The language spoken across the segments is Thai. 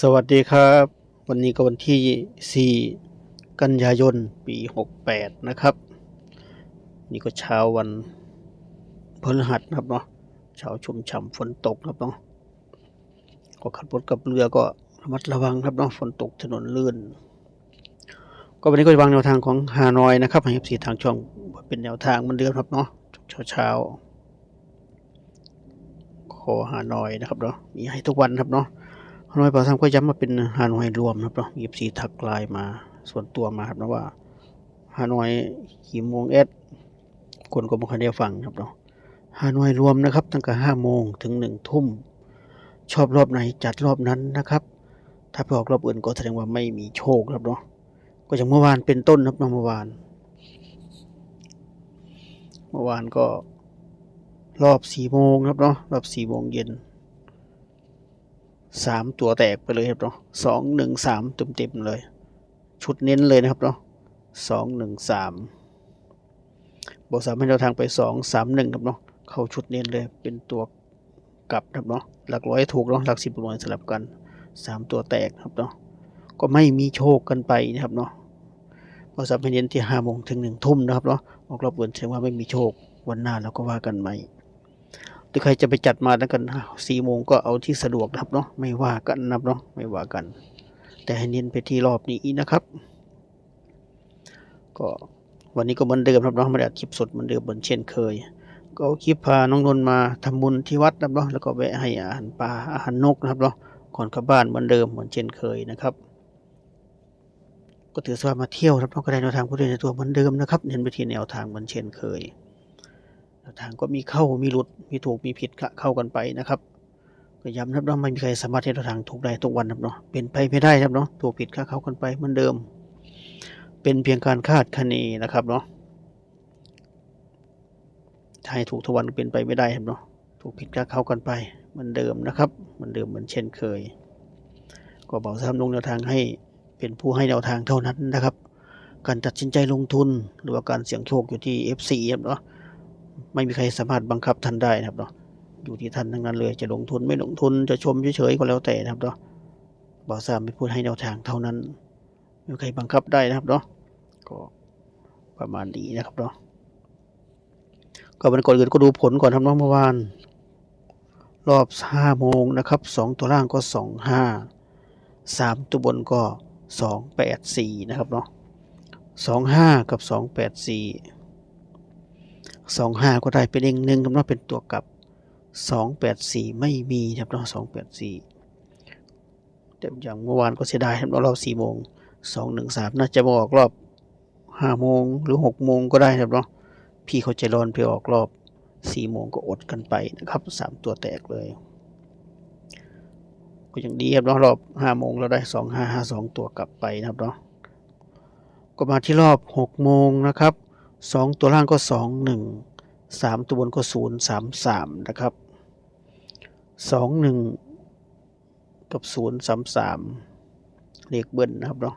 สวัสดีครับ วันนี้ก็วันที่ 4 กันยายน ปี 68 นะครับ นี่ก็เช้าวันพฤหัสนะครับเนาะเช้าชุ่มฉ่ำฝนตกครับเนาะก็ขับรถกับเรือก็ระมัดระวังครับเนาะฝนตกถนนลื่น ก็วันนี้ก็จะวางแนวทางของฮานอยนะครับให้สีทางช่องเป็นแนวทางมันเดิมครับเนาะเช้าเช้าๆขอฮานอยนะครับเนาะมีให้ทุกวันครับเนาะ นอยป่าซัมก็ย้ำมาเป็นฮานอยรวมนะครับเนาะยีบสีทักไลน์มาส่วนตัวมาครับนะว่าฮานอยกี่โมงเอสคนก็ม่ค่อยได้ฟังครับเนาะฮานอยรวมนะครับตั้งแต่ห้าโมงถึงหนึ่งทุ่มชอบรอบไหนจัดรอบนั้นนะครับ ถ้าไปออกรอบอื่นก็แสดงว่าไม่มีโชคครับเนาะก็อย่างเมื่อวานเป็นต้นครับเนาะเมื่อวาน เมื่อวานก็รอบสี่โมงครับเนาะรอบสี่โมงเย็น สามตัวแตกไปเลยครับเนาะสองหนึ่งสามเต็มเต็มเลย ชุดเน้นเลยนะครับเนาะสองหนึ่งสามบอกสามให้เราทางไปสองสามหนึ่งครับเนาะเข้าชุดเน้นเลยเป็นตัวกลับครับเนาะหลักร้อยถูกเนาะหลักสิบหน่วยสลับกันสามตัวแตกครับเนาะก็ไม่มีโชคกันไปนะครับเนาะบอกสามให้เน้นที่ห้าโมงถึงหนึ่งทุ่มนะครับเนาะออกรอบเวินแสดงว่าไม่มีโชควันหน้าเราก็ว่ากันใหม่ หรือใครจะไปจัดมาแล้วกันสี่โมงก็เอาที่สะดวกนะครับเนาะไม่ว่ากันนะครับเนาะไม่ว่ากัน แต่ให้เน้นไปที่รอบนี้นะครับ ก็วันนี้ก็เหมือนเดิมครับเนาะไม่ได้อัดคลิปสดเหมือนเดิมเหมือนเช่นเคย ก็เอาคลิปพาน้องนนท์มาทำบุญที่วัดนะครับเนาะแล้วก็แวะให้อาหารปลาอาหารนกนะครับเนาะก่อนกลับบ้านเหมือนเดิมเหมือนเช่นเคยนะครับก็ถือว่ามาเที่ยวครับเนาะก็ได้แนวทางผู้เรียนในตัวเหมือนเดิมนะครับเน้นไปที่แนวทางเหมือนเช่นเคย ทางก็มีเข้ามีหลุดมีถูกมีผิดเข้ากันไปนะครับก็ย้ำนะครับว่าไม่มีใครสามารถที่จะทางถูกได้ทุกวันนะครับเนาะเป็นไปไม่ได้ครับเนาะถูกผิดก็เข้ากันไปเหมือนเดิม เป็นเพียงการคาดคะเนนะครับเนาะถ้าให้ถูกทุกวันเป็นไปไม่ได้ครับเนาะถูกผิดก็เข้ากันไปเหมือนเดิมนะครับเหมือนเดิมเหมือนเช่นเคย ก็บอกซ้ำลงแนวทางให้เป็นผู้ให้แนวทางเท่านั้นนะครับ การตัดสินใจลงทุนหรือว่าการเสี่ยงโชคอยู่ที่ FC ครับเนาะ ไม่มีใครสามารถบังคับท่านได้นะครับเนาะอยู่ที่ท่านทั้งนั้นเลยจะลงทุนไม่ลงทุนจะชมเฉยๆก็แล้วแต่นะครับเนาะบอกสามเป็นผู้ให้แนวทางเท่านั้นไม่มีใครบังคับได้นะครับเนาะก็ประมาณนี้นะครับเนาะก็วันก่อนอื่นก็ดูผลก่อนครับเนาะเมื่อวานรอบห้าโมงนะครับสองตัวล่างก็สองห้าสามตัวบนก็สองแปดสี่นะครับเนาะสองห้ากับสองแปดสี่ สองห้าก็ได้เป็นเองหนึ่งครับเนาเป็นตัวกลับสองแปดสี่ไม่มีครับเนาะสองแปดสี่แต่อย่างเมื่อวานก็เสียดายครับเนารอบสี่โมงสองหนึ่งสามน่าจะมาออกรอบห้าโมงหรือหกโมงก็ได้ครับเนาะพี่เขาใจร้อนไปออกรอบสี่โมงก็อดกันไปนะครับสามตัวแตกเลยก็ยังดีครับเนาะรอบห้าโมงเราได้สองห้าห้าสองตัวกลับไปนะครับเนาะก็มาที่รอบหกโมงนะครับ สองตัวล่างก็สองหนึ่งสามตัวบนก็ศูนย์สามสามนะครับสองหนึ่งกับศูนย์สามสามเลขเบิ้ลนะครับเนาะ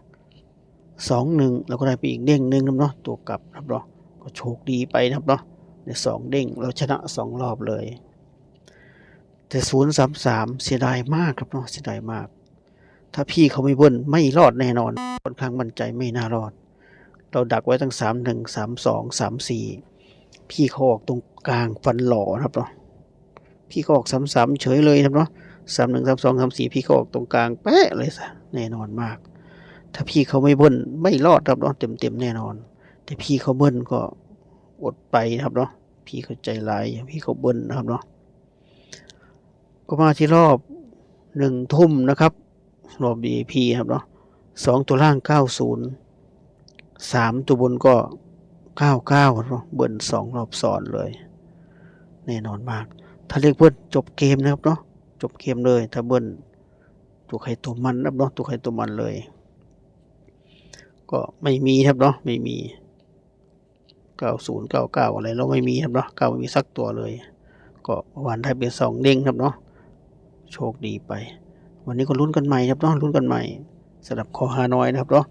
สองหนึ่งเราก็ได้ไปอีกเด้งหนึ่งนะครับเนาะตัวกลับนะครับเนาะก็โชคดีไปนะครับเนาะในสองเด้งเราชนะสองรอบเลย แต่ศูนย์สามสามเสียดายมากครับเนาะเสียดายมาก ถ้าพี่เขาไม่เบิ้ลไม่รอดแน่นอนค่อนข้างมั่นใจไม่น่ารอด เราดักไว้ตั้งสามหนึ่งสามสองสามสี่พี่เขาออกตรงกลางฟันหล่อนะครับเนาะพี่เขาออกสามสามเฉยเลยนะครับเนาะสามหนึ่งสามสองสามสี่พี่เขาออกตรงกลางเป๊ะเลยสะแน่นอนมาก ถ้าพี่เขาไม่เบิ้ลไม่รอดครับเนาะเต็มเต็มๆแน่นอน แต่พี่เขาเบิ้ลก็อดไปนะครับเนาะพี่เขาใจร้ายพี่เขาเบิ้ลนะครับเนาะก็มาที่รอบหนึ่งทุ่มนะครับ รอบ VIP ครับเนาะสองตัวล่างเก้าศูนย์ สามตัวบนก็เก้าเก้าเบิ้ลสองรอบซ้อนเลยแน่นอนมาก ถ้าเรียกเบิ้ลจบเกมนะครับเนาะจบเกมเลย ถ้าเบิ้ลตัวใครตัวมันนะครับเนาะตัวใครตัวมันเลย ก็ไม่มีครับเนาะไม่มีเก้าศูนย์เก้าเก้าอะไรเราไม่มีครับเนาะเก้าไม่มีสักตัวเลย ก็วันได้เป็นสองเด้งครับเนาะโชคดีไป วันนี้ก็ลุ้นกันใหม่ครับเนาะลุ้นกันใหม่สำหรับคอฮานอยนะครับเนาะ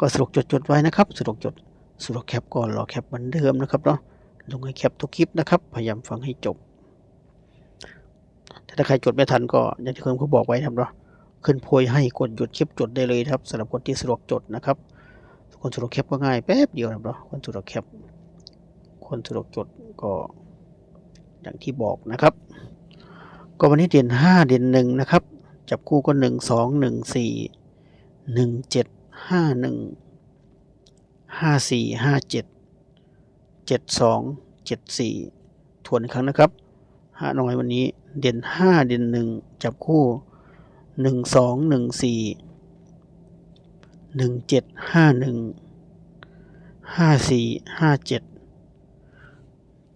ก็สรุปจดจดๆไว้นะครับสรุปจดสรุปแคปก่อนรอแคปเหมือนเดิมนะครับเนาะลงให้แคปทุกคลิปนะครับพยายามฟังให้จบถ้าใครจดไม่ทันก็อย่างที่เคยเขาบอกไว้นะครับเนาะขึ้นโพยให้กดหยุดคลิปจดได้เลยครับสำหรับคนที่สะดวกจดนะครับ คนสะดวกแคปก็ง่ายแป๊บเดียวนะครับเนาะคนสะดวกแคป คนสะดวกจดก็อย่างที่บอกนะครับ ก็วันนี้เด่นห้าเด่นหนึ่งนะครับจับคู่ก็หนึ่งสอง ห้าหนึ่งห้าสี่ห้าเจ็ดเจ็ดสองเจ็ดสี่ทวนอีกครั้งนะครับห้าน้อยวันนี้เด่นห้าเด่นหนึ่งจับคู่หนึ่งสองหนึ่งสี่หนึ่งเจ็ดห้าหนึ่งห้าสี่ห้าเจ็ด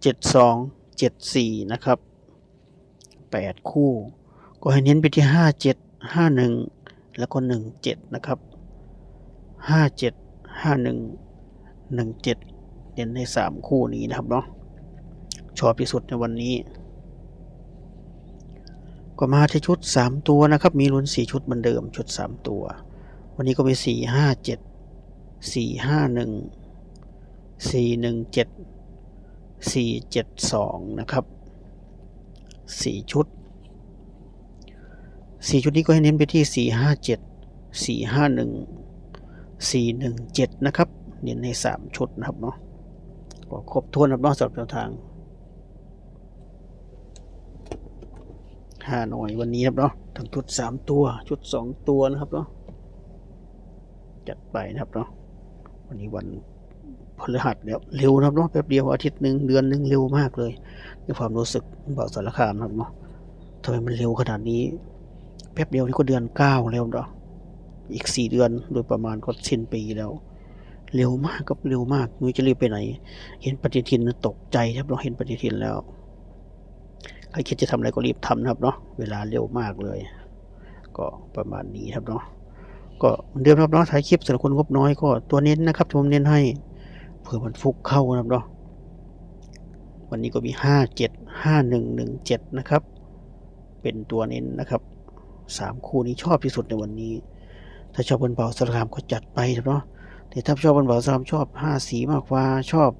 เจ็ดสองเจ็ดสี่นะครับแปดคู่ ก็ให้เน้นไปที่ห้าเจ็ดห้าหนึ่งแล้วก็หนึ่งเจ็ดนะครับ ห้าเจ็ดห้าหนึ่งหนึ่งเจ็ดเน้นในสามคู่นี้นะครับเนาะชอบที่สุดในวันนี้ ก็มาที่ชุดสามตัวนะครับ มีลุ้นสี่ชุดเหมือนเดิมชุดสามตัว วันนี้ก็มีสี่ห้าเจ็ดสี่ห้าหนึ่งสี่หนึ่งเจ็ดสี่เจ็ดสองนะครับสี่ชุดสี่ชุดนี้ก็ให้เน้นไปที่สี่ห้าเจ็ดสี่ห้าหนึ่ง สี่หนึ่งเจ็ดนะครับ เน้นในสามชุดนะครับเนาะก็ครบถ้วนครับเนอกสำหรับแนวทางห้าหน่วยวันนี้ครับเนาะทั้งชุดสามตัวชุดสองตัวนะครับเนาะจัดไปนะครับเนาะวันนี้วันพฤหัสแล้วเร็วนะครับเนาะแป๊บเดียวอาทิตย์หนึ่งเดือนหนึ่งเร็วมากเลยในความรู้สึกเบาสารคามนะครับเนาะทำไมมันเร็วขนาดนี้ แป๊บเดียวนี่ก็เดือนเก้าแล้วเนาะ อีกสี่เดือนโดยประมาณก็สิ้นปีแล้ว เร็วมากก็เร็วมากไมุ้ยจะรีบไปไหน เห็นปฏิทินตกใจครับเราเห็นปฏิทินแล้วใครคิดจะทำอะไรก็รีบทำนะครับเนาะเวลาเร็วมากเลย ก็ประมาณนี้ครับเนาะก็เหมือนเดิมครับเนาะถ่ายคลิปสำหรับคนงบน้อยก็ตัวเน้นนะครับที่ผมเน้นให้เผื่อมันฟุกเข้านะครับเนาะวันนี้ก็มีห้าเจ็ดห้าหนึ่งหนึ่งเจ็ดนะครับ เป็นตัวเน้นนะครับสามคู่นี้ชอบที่สุดในวันนี้ ถ้าชอบบนเบาสารคามก็จัดไปครับเนาะแต่ถ้าชอบบนเบาสารคามชอบห้าสีมากกว่าชอบ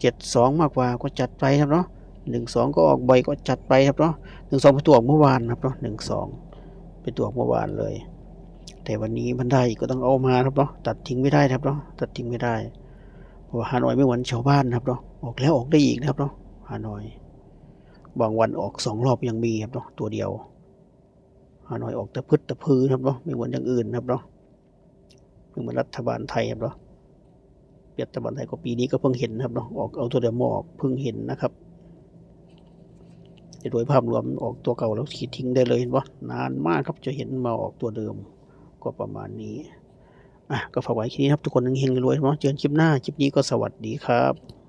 เจ็ดสองมากกว่าก็จัดไปครับเนาะหนึ่งสองก็ออกบ่อยก็จัดไปครับเนาะหนึ่งสองเป็นตัวออกเมื่อวานครับเนาะหนึ่งสองเป็นตัวออกเมื่อวานเลย แต่วันนี้มันได้อีกก็ต้องเอามาครับเนาะตัดทิ้งไม่ได้ครับเนาะตัดทิ้งไม่ได้เพราะว่าฮานอยไม่เหมือนชาวบ้านครับเนาะออกแล้วออกได้อีกนะครับเนาะฮานอย บางวันออกสองรอบยังมีครับเนาะตัวเดียว ฮานอยออกตะพึดตะพือนครับเนาะไม่เหมือนอย่างอื่นครับเนาะไม่เหมือนรัฐบาลไทยครับเนาะรัฐบาลไทยก็ปีนี้ก็เพิ่งเห็นครับเนาะออกเอาตัวเดิมมออกเพิ่งเห็นนะครับโดยภาพรวมออกตัวเก่าแล้วขีดทิ้งได้เลยเห็นปะนานมากครับจะเห็นมาออกตัวเดิมก็ประมาณนี้อะก็ฝากไว้แค่นี้ครับทุกคนเฮงๆรวยๆเนาะเจอกันคลิปหน้าคลิปนี้ก็สวัสดีครับ